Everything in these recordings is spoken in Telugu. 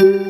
తరగతి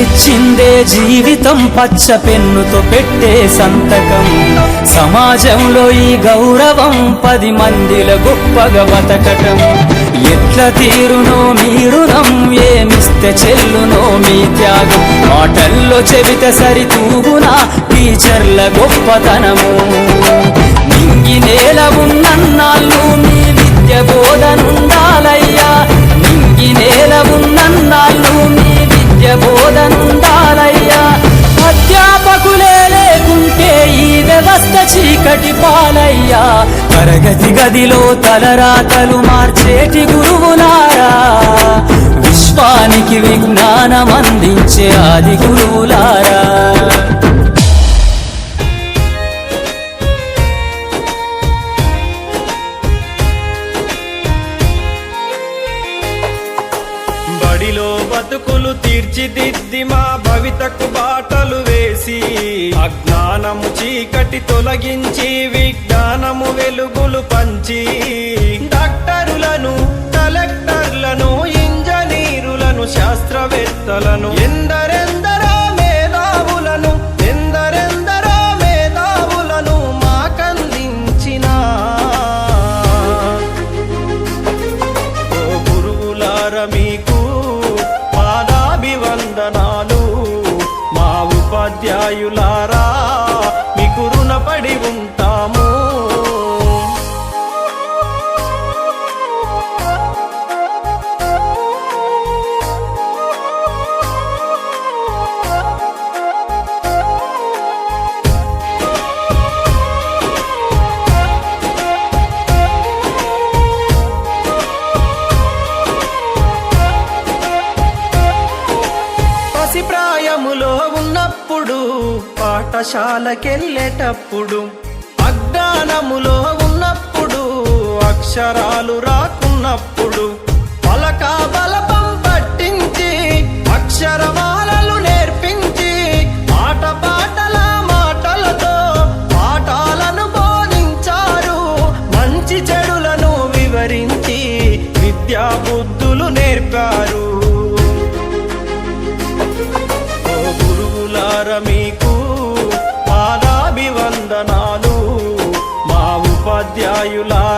ఇచ్చిందే జీవితం పచ్చ పెన్నుతో పెట్టే సంతకం. సమాజంలో ఈ గౌరవం పది మందిల గొప్పగా బతకటం. ఎట్ల తీరునో మీరునం ఏమిస్తే చెల్లునో మీ త్యాగం. మాటల్లో చెబితే సరితూగునా టీచర్ల గొప్పతనము. నింగి నేల ఉన్నన్నాళ్ళు మీ విద్య బోధనుందా? తరగతి గదిలో తలరాతలు మార్చేటి గురువులారా. విశ్వానికి విజ్ఞానం అందించే ఆది గురువులారా. బడిలో బతుకులు తీర్చిదిద్ది మా భవితకు బాట చేసి అజ్ఞానము చీకటి తొలగించి విజ్ఞానము వెలుగులు పంచి డాక్టరులను కలెక్టర్లను ఇంజనీరులను శాస్త్రవేత్తలను ఎందరెందరు ఉపాధ్యాయులారా. పాఠశాలకెళ్ళేటప్పుడు అజ్ఞానములో ఉన్నప్పుడు అక్షరాలు రాకున్నప్పుడు పలకా బలపం పట్టించి అక్షరమాలలు నేర్పించి ఆట పాటల మాటలతో పాఠాలను బోధించారు. మంచి చెడులను వివరించి విద్యా బుద్ధులు నేర్పారు. మా